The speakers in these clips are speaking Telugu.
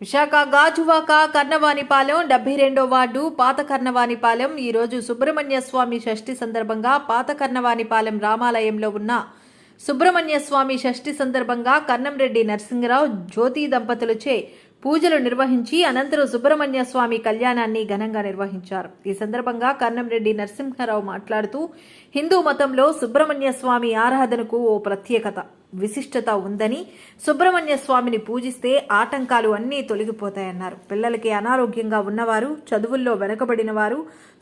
విశాఖ గాజువాక కర్ణవానిపాలెం డెబ్బై రెండో వార్డు పాత కర్ణవాణిపాలెం ఈరోజు సుబ్రహ్మణ్య స్వామి షష్ఠి సందర్భంగా పాత కర్ణవానిపాలెం రామాలయంలో ఉన్న సుబ్రహ్మణ్య స్వామి షష్ఠి సందర్భంగా కన్నంరెడ్డి నరసింహరావు జ్యోతి దంపతులచే పూజలు నిర్వహించి అనంతరం సుబ్రహ్మణ్య స్వామి కళ్యాణాన్ని ఘనంగా నిర్వహించారు. ఈ సందర్భంగా కన్నంరెడ్డి నరసింహారావు మాట్లాడుతూ హిందూ మతంలో సుబ్రహ్మణ్య స్వామి ఆరాధనకు ఓ ప్రత్యేకత విశిష్టత ఉందని సుబ్రహ్మణ్య స్వామిని పూజిస్తే ఆటంకాలు అన్నీ తొలగిపోతాయన్నారు. పిల్లలకి అనారోగ్యంగా ఉన్నవారు చదువుల్లో వెనుకబడిన వారు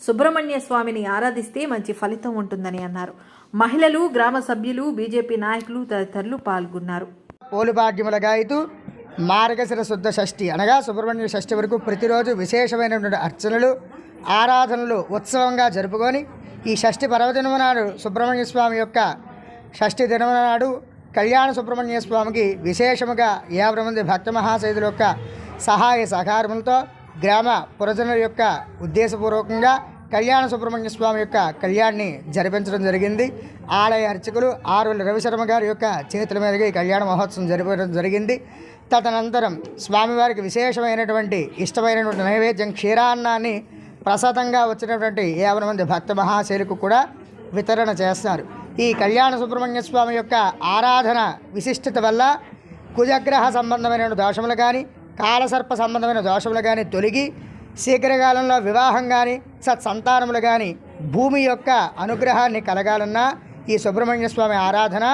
సుబ్రహ్మణ్య స్వామిని ఆరాధిస్తే మంచి ఫలితం ఉంటుందని అన్నారు. మహిళలు గ్రామ సభ్యులు బీజేపీ నాయకులు తదితరులు పాల్గొన్నారు. పోలుభాగ్యముల గాయతూ మార్గశిర శుద్ధ షష్ఠి అనగా సుబ్రహ్మణ్య షష్ఠి వరకు ప్రతిరోజు విశేషమైనటువంటి అర్చనలు ఆరాధనలు ఉత్సవంగా జరుపుకొని ఈ షష్ఠి పర్వదినము నాడు సుబ్రహ్మణ్య స్వామి యొక్క షష్ఠి దినము నాడు కళ్యాణ సుబ్రహ్మణ్య స్వామికి విశేషముగా యాభై మంది భక్త మహాశైదుల యొక్క సహాయ సహకారములతో గ్రామ పురజనుల యొక్క ఉద్దేశపూర్వకంగా కళ్యాణ సుబ్రహ్మణ్య స్వామి యొక్క కళ్యాణ్ని జరిపించడం జరిగింది. ఆలయ అర్చకులు ఆరుల రవిశర్మ గారి యొక్క చేతుల మీదుగా ఈ కళ్యాణ మహోత్సవం జరిపడం జరిగింది. తదనంతరం స్వామివారికి విశేషమైనటువంటి ఇష్టమైనటువంటి నైవేద్యం క్షీరాన్నాన్ని ప్రసాదంగా వచ్చినటువంటి యాభై మంది భక్త మహాశైలకు కూడా వితరణ చేస్తారు. ఈ కళ్యాణ సుబ్రహ్మణ్య స్వామి యొక్క ఆరాధన విశిష్టత వల్ల కుజగ్రహ సంబంధమైన దోషములు కానీ కాలసర్ప సంబంధమైన దోషములు కానీ తొలగి శీఘ్రకాలంలో వివాహం కానీ సత్సంతానములు కానీ భూమి యొక్క అనుగ్రహాన్ని కలగాలన్నా ఈ సుబ్రహ్మణ్య స్వామి ఆరాధన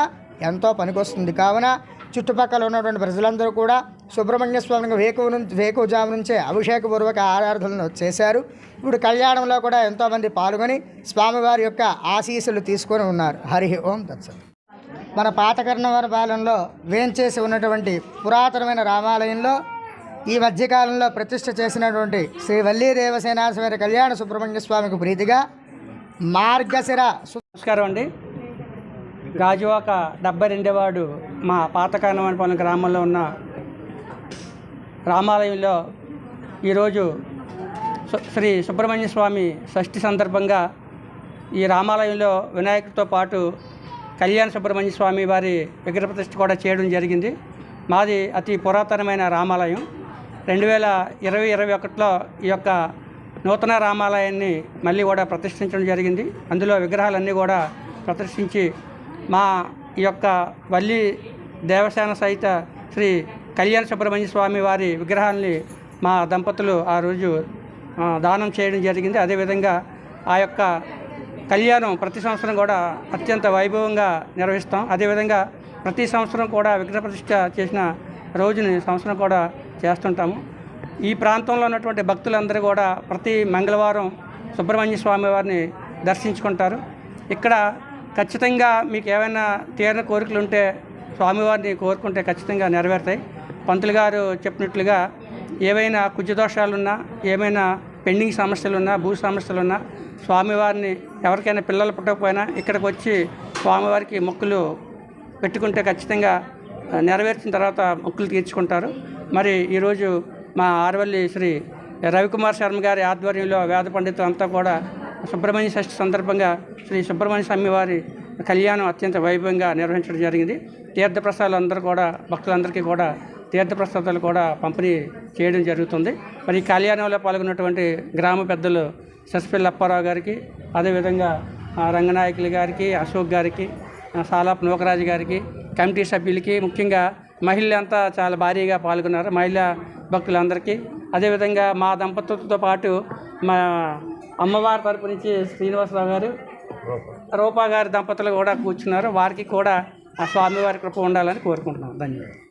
ఎంతో పనికొస్తుంది. కావున చుట్టుపక్కల ఉన్నటువంటి ప్రజలందరూ కూడా సుబ్రహ్మణ్య స్వామికి వేకువ నుంచి వేకువజాము నుంచే అభిషేకపూర్వక ఆరాధనలు చేశారు. ఇప్పుడు కళ్యాణంలో కూడా ఎంతోమంది పాల్గొని స్వామివారి యొక్క ఆశీస్సులు తీసుకొని ఉన్నారు. హరి ఓం తత్సత్. మన పాతకర్ణవర పాలనలో వేంచేసి ఉన్నటువంటి పురాతనమైన రామాలయంలో ఈ మధ్యకాలంలో ప్రతిష్ఠ చేసినటువంటి శ్రీ వల్లీ దేవసేనాశ్వరి కళ్యాణ సుబ్రహ్మణ్య స్వామికి ప్రీతిగా మార్గశిర నమస్కారం అండి. గాజువాక డెబ్బై రెండేవాడు మా పాత గ్రామంలో ఉన్న రామాలయంలో ఈరోజు శ్రీ సుబ్రహ్మణ్య స్వామి షష్ఠి సందర్భంగా ఈ రామాలయంలో వినాయకుడితో పాటు కళ్యాణ సుబ్రహ్మణ్య స్వామి వారి విగ్రహ ప్రతిష్ఠ కూడా చేయడం జరిగింది. మాది అతి పురాతనమైన రామాలయం. రెండు వేల ఇరవై ఇరవై ఒకటిలో ఈ యొక్క నూతన రామాలయాన్ని మళ్ళీ కూడా ప్రతిష్ఠించడం జరిగింది. అందులో విగ్రహాలన్నీ కూడా ప్రదర్శించి మా యొక్క వల్లి దేవసేన సహిత శ్రీ కళ్యాణ సుబ్రహ్మణ్య స్వామి వారి విగ్రహాన్ని మా దంపతులు ఆ రోజు దానం చేయడం జరిగింది. అదేవిధంగా ఆ యొక్క కళ్యాణం ప్రతి సంవత్సరం కూడా అత్యంత వైభవంగా నిర్వహిస్తాం. అదేవిధంగా ప్రతి సంవత్సరం కూడా విగ్రహ ప్రతిష్ఠ చేసిన రోజుని సంవత్సరం కూడా చేస్తుంటాము. ఈ ప్రాంతంలో ఉన్నటువంటి భక్తులందరూ కూడా ప్రతి మంగళవారం సుబ్రహ్మణ్య స్వామి వారిని దర్శించుకుంటారు. ఇక్కడ ఖచ్చితంగా మీకు ఏమైనా తీరిన కోరికలు ఉంటే స్వామివారిని కోరుకుంటే ఖచ్చితంగా నెరవేరుతాయి. పంతులు గారు చెప్పినట్లుగా ఏవైనా కుజదోషాలున్నా ఏమైనా పెండింగ్ సమస్యలున్నా భూ సమస్యలున్నా స్వామివారిని ఎవరికైనా పిల్లలు పుట్టకపోయినా ఇక్కడికి వచ్చి స్వామివారికి మొక్కులు పెట్టుకుంటే ఖచ్చితంగా నెరవేర్చిన తర్వాత మొక్కులు తీర్చుకుంటారు. మరి ఈరోజు మా ఆరవల్లి శ్రీ రవికుమార్ శర్మ గారి ఆధ్వర్యంలో వేద పండితులు అంతా కూడా సుబ్రహ్మణ్య షష్ఠి సందర్భంగా శ్రీ సుబ్రహ్మణ్య స్వామి వారి కళ్యాణం అత్యంత వైభవంగా నిర్వహించడం జరిగింది. తీర్థప్రసాదాలు అందరూ కూడా భక్తులందరికీ కూడా తీర్థప్రసాదాలు కూడా పంపిణీ చేయడం జరుగుతుంది. మరి ఈ కళ్యాణంలో పాల్గొన్నటువంటి గ్రామ పెద్దలు సస్పిల్ అప్పారావు గారికి అదేవిధంగా రంగనాయకులు గారికి అశోక్ గారికి సాలాప్ నూకరాజు గారికి కమిటీ సభ్యులకి ముఖ్యంగా మహిళలంతా చాలా భారీగా పాల్గొన్నారు. మహిళా భక్తులందరికీ. అదేవిధంగా మా దంపతులతో పాటు మా అమ్మవారి తరపు నుంచి శ్రీనివాసరావు గారు రూపా గారి దంపతులు కూడా కూర్చున్నారు. వారికి కూడా ఆ స్వామివారి కృప ఉండాలని కోరుకుంటున్నాం. ధన్యవాదాలు.